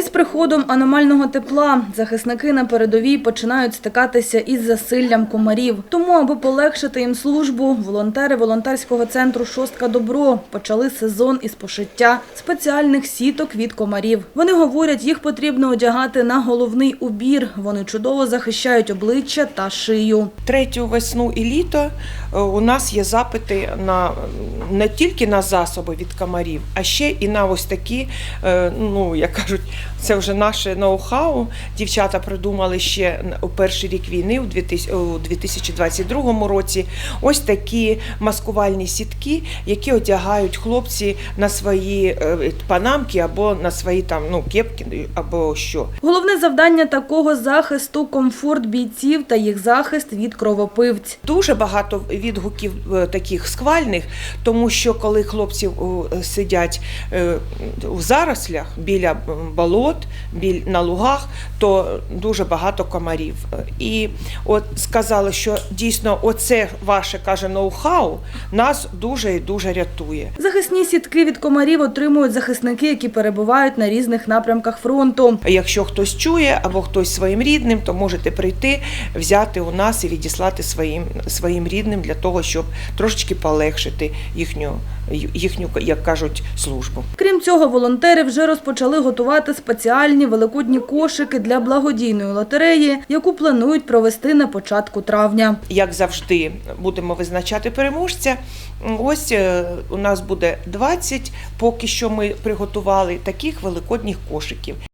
Із приходом аномального тепла захисники на передовій починають стикатися із засиллям комарів. Тому, аби полегшити їм службу, волонтери волонтерського центру Шостка Добро почали сезон із пошиття спеціальних сіток від комарів. Вони говорять, їх потрібно одягати на головний убір. Вони чудово захищають обличчя та шию. Третю весну і літо е, у нас є запити на не тільки на засоби від комарів, а ще і на ось такі, е, ну як кажуть, це вже наше ноу-хау. Дівчата придумали ще у перший рік війни, у 2022 році. Ось такі маскувальні сітки, які одягають хлопці на свої е, панамки або на свої там ну кепки або що. Головне завдання такого захисту комфорт бійців та їх захист від кровопивць. Дуже багато відгуків е, таких схвальних, тому що коли хлопці е, сидять е, в зарослях біля м, болот, біль на лугах, то дуже багато комарів. І от сказали, що дійсно оце ваше каже ноу-хау нас дуже і дуже рятує. Захисні сітки від комарів отримують захисники, які перебувають на різних напрямках фронту. Якщо хтось чує або хтось своїм рідним, то можете прийти, взяти у нас і відіслати своїм своїм рідним для того, щоб трошечки полегшити їхню їхню, як кажуть, службу. Крім цього, волонтери вже розпочали готувати спеціальні великодні кошики для благодійної лотереї, яку планують провести на початку травня. Як завжди, будемо визначати переможця. Ось е, у нас буде 20, поки що ми приготували таких великодніх кошиків.